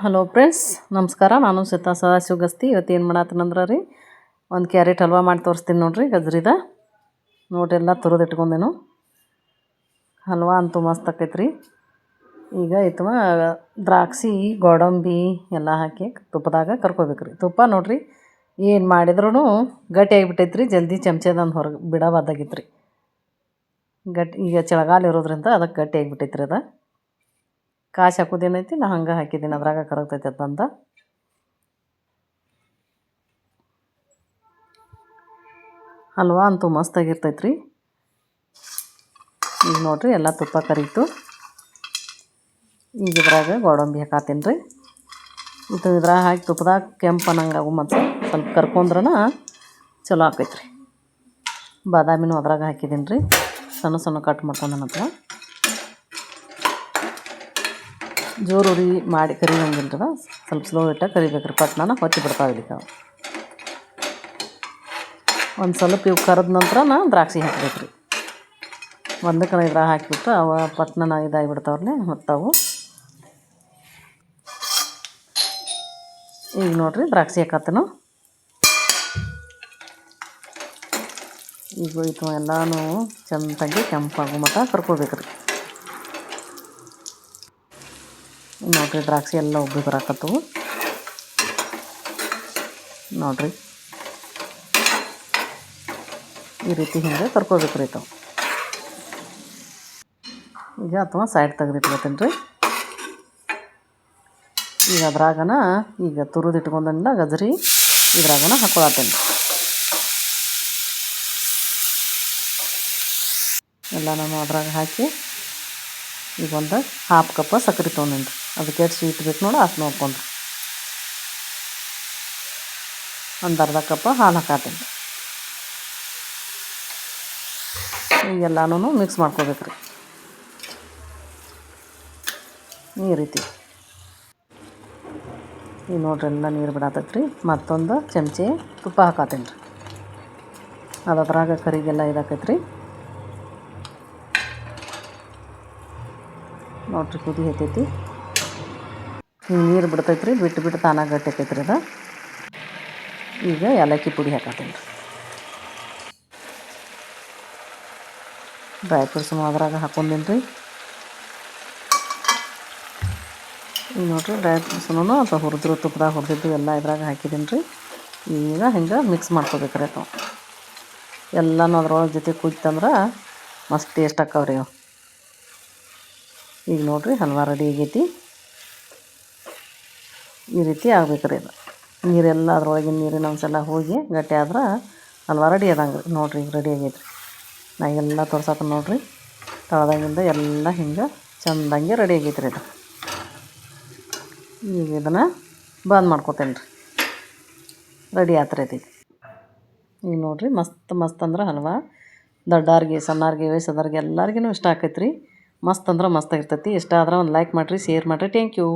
Hello friends ನಮಸ್ಕಾರ. ನಾನು ಸೀತಾ ಸದಾಶಿವ ಗಸ್ತಿ ಇವತ್ತು ಏನು ಮಾಡತ್ತೀನಂದ್ರೆ ರೀ, ಒಂದು ಕ್ಯಾರೆಟ್ ಹಲ್ವಾ ಮಾಡಿ ತೋರಿಸ್ತೀನಿ ನೋಡಿರಿ, ಗಜ್ರಿದ. ತುರಿದು ಇಟ್ಕೊಂಡೇನು ಹಲ್ವಾ ಅಂತೂ ಮಸ್ತ್ ಆಕೈತೆ ರೀ ಈಗ ಇತ್ತು ದ್ರಾಕ್ಷಿ, ಗೋಡಂಬಿ ಎಲ್ಲ ಹಾಕಿ ತುಪ್ಪದಾಗ ಕರ್ಕೋಬೇಕು ರೀ ತುಪ್ಪ ನೋಡಿರಿ, ಏನು ಮಾಡಿದ್ರೂ ಗಟ್ಟಿ ಆಗಿಬಿಟ್ಟೈತೆ ರೀ ಜಲ್ದಿ ಚಮಚದಂದು ಹೊರಗೆ ಬಿಡಬಾರ್ದಾಗಿತ್ತು ರೀ ಗಟ್ಟಿ ಈಗ ಚಳಿಗಾಲ ಇರೋದ್ರಿಂದ ಅದಕ್ಕೆ ಗಟ್ಟಿ ಆಗಿಬಿಟ್ಟೈತೆ ರೀ ಅದು. ಕಾಸು ಹಾಕೋದೇನೈತಿ ನಾ ಹಂಗೆ ಹಾಕಿದ್ದೀನಿ ಅದ್ರಾಗ ಕರಗ್ತೈತೆ ಅಂತ ಹಲ್ವಾ ಅಂತೂ ಮಸ್ತಾಗಿರ್ತೈತೆ ರೀ ಈಗ ನೋಡಿರಿ, ಎಲ್ಲ ತುಪ್ಪ ಕರೀತು. ಈಗ ಇದ್ರಾಗ ಗೋಡಂಬಿ ಹಾಕತ್ತೀನಿ ರೀ ಇದು ಇದ್ರಾಗ ಹಾಕಿ ತುಪ್ಪದಾಗ ಕೆಂಪು ಅನ್ನಂಗಾಗು ಮತ್ತು ಸ್ವಲ್ಪ ಕರ್ಕೊಂಡ್ರನ ಚಲೋ ಆಕೈತೆ ರೀ ಬಾದಾಮಿನೂ ಅದ್ರಾಗ ಹಾಕಿದ್ದೀನಿ ರೀ ಸಣ್ಣ ಸಣ್ಣ ಕಟ್ ಮಾಡ್ಕೊಂಡು ಹತ್ರ. ಜೋರು ಉರಿ ಮಾಡಿ ಕರಿಯಂಗಿಲ್ಲ ರೀ ಸ್ವಲ್ಪ ಸ್ಲೋ ಇಟ್ಟಾಗ ಕರಿಬೇಕು ರೀ ಪಟ್ನಾನ ಹೊತ್ತಿ ಬಿಡ್ತಾವೆ ಅವು ಒಂದು ಸ್ವಲ್ಪ ಇವು ಕರೆದ ನಂತರ ನಾ ದ್ರಾಕ್ಷಿ ಹಾಕ್ಬೇಕು ರೀ ಒಂದಕ್ಕೆ ಇದ್ರಾಗ ಹಾಕಿಬಿಟ್ಟು ಅವ ಪಟ್ನನ ಇದಾಗಿ ಬಿಡ್ತಾವ್ರೇ ಹೊತ್ತವು ಈಗ ನೋಡಿರಿ ದ್ರಾಕ್ಷಿ ಹಾಕತ್ತೇನು. ಈಗ ಇದು ಎಲ್ಲನೂ ಚೆಂದಾಗಿ ಕೆಂಪಾಗೋ ಮಟ್ಟ ಕರ್ಕೋಬೇಕು ರೀ ನೋಡಿರಿ ದ್ರಾಕ್ಷಿ ಎಲ್ಲ ಒಬ್ಬರು ಬರಾಕತ್ತವು. ನೋಡ್ರಿ. ಈ ರೀತಿ ಹಿಂಗೆ ತರ್ಕೋಬೇಕು ರೀ ತಾವು ಈಗ ಅಥವಾ ಸೈಡ್ ತೆಗೆದಿಟ್ಕೊತೀನಿ ರೀ ಈಗ ಅದ್ರಾಗನ ಈಗ ತುರಿದು ಗಜ್ರಿ ಗಜರಿ ಇದ್ರಾಗನ ಹಾಕೊಳತ್ತೇನೆ ಎಲ್ಲ ನಾನು ಅದ್ರಾಗ ಹಾಕಿ ಈಗ ಒಂದು ಹಾಫ್ ಕಪ್ ಸಕ್ಕರೆ ತೊಗೊಂಡು ಅದಕ್ಕೆ ಎಷ್ಟು ಸ್ವೀಟ್ ಬೇಕು ನೋಡಿ ಅಷ್ಟು ನೋಡ್ಕೊಂಡ್ರಿ ಒಂದು ಅರ್ಧ ಕಪ್ ಹಾಲು ಹಾಕಾತೀನಿ. ಈಗ ಎಲ್ಲನೂ ಮಿಕ್ಸ್ ಮಾಡ್ಕೋಬೇಕು ರೀ ಈ ರೀತಿ. ಈಗ ನೋಡ್ರಿ ಎಲ್ಲ ನೀರು ಬಿಡತ್ತೈತೆ ರೀ ಮತ್ತೊಂದು ಚಮಚೆ ತುಪ್ಪ ಹಾಕಾತೀನಿ ರೀ ಅದರಾಗ ಕರಿಗೆಲ್ಲ ಇದಾಕೈತೆ ನೋಡ್ರಿ ಕುದಿ ಹತ್ತೈತಿ. ನೀರು ಬಿಡ್ತೈತೆ ರೀ ಬಿಟ್ಟು ಬಿಟ್ಟು ತಾನಾಗ ಗಟ್ಟಿ ಅದು. ಈಗ ಏಲಕ್ಕಿ ಪುಡಿ ಹಾಕತ್ತೀನಿ ರೀ. ಡ್ರೈ ಫ್ರೂಟ್ಸ್ ಅದ್ರಾಗ ಹಾಕೊಂಡೀನಿ ರೀ. ಈಗ ನೋಡಿರಿ ಡ್ರೈ ಫ್ರೂಟ್ಸ್ನು ಅಥವಾ ಹುರಿದ್ರು ತುಪ್ಪದಾಗ ಹುರಿದಿದ್ದು ಎಲ್ಲ ಇದ್ರಾಗ ಹಾಕಿದ್ದೀನಿ ರೀ. ಈಗ ಹಿಂಗೆ ಮಿಕ್ಸ್ ಮಾಡ್ಕೋಬೇಕ್ರಿ ಅಥವಾ ಎಲ್ಲನೂ ಅದ್ರೊಳಗೆ ಜೊತೆ ಕುಯ್ತಂದ್ರೆ ಮಸ್ತ್ ಟೇಸ್ಟ್ ಹಾಕವ್ರಿ ಅವು. ಈಗ ನೋಡಿರಿ ಹಲ್ವಾ ರೆಡಿ ಆಗೈತಿ. ಈ ರೀತಿ ಆಗ್ಬೇಕು ರೀ ಇದು ನೀರೆಲ್ಲ ಅದ್ರೊಳಗಿನ ನೀರಿನ ಅಂಶೆಲ್ಲ ಹೋಗಿ ಗಟ್ಟಿ ಆದ್ರೆ ಹಲ್ವಾ ರೆಡಿ ಅದಂಗೆ ನೋಡಿರಿ ಈಗ ರೆಡಿ ಆಗೈತೆ ರೀ ನಾ ಎಲ್ಲ ತೋರ್ಸತ್ತ ನೋಡಿರಿ. ತಳದಾಗಿಂದ ಎಲ್ಲ ಹಿಂಗೆ ಚಂದಂಗೆ ರೆಡಿ ಆಗೈತೆ ರೀ ಇದು ಈಗ ಇದನ್ನು ಬಂದ್ ಮಾಡ್ಕೊತೇನೆ ರೀ ರೆಡಿ ಆತ್ರೈತಿ ಈಗ. ನೋಡಿರಿ ಮಸ್ತ್ ಮಸ್ತ್ ಅಂದ್ರೆ ಹಲ್ವಾ. ದೊಡ್ಡವ್ರಿಗೆ ಸಣ್ಣವ್ರಿಗೆ ವಯಸ್ಸಾದವ್ರಿಗೆ ಎಲ್ಲರಿಗೂ ಇಷ್ಟ ಆಕೈತ್ರಿ. ಮಸ್ತ್ ಅಂದ್ರೆ ಮಸ್ತ್ ಆಗಿರ್ತೈತಿ. ಇಷ್ಟ ಆದ್ರೆ ಒಂದು ಲೈಕ್ ಮಾಡಿರಿ ಶೇರ್ ಮಾಡಿರಿ. Thank you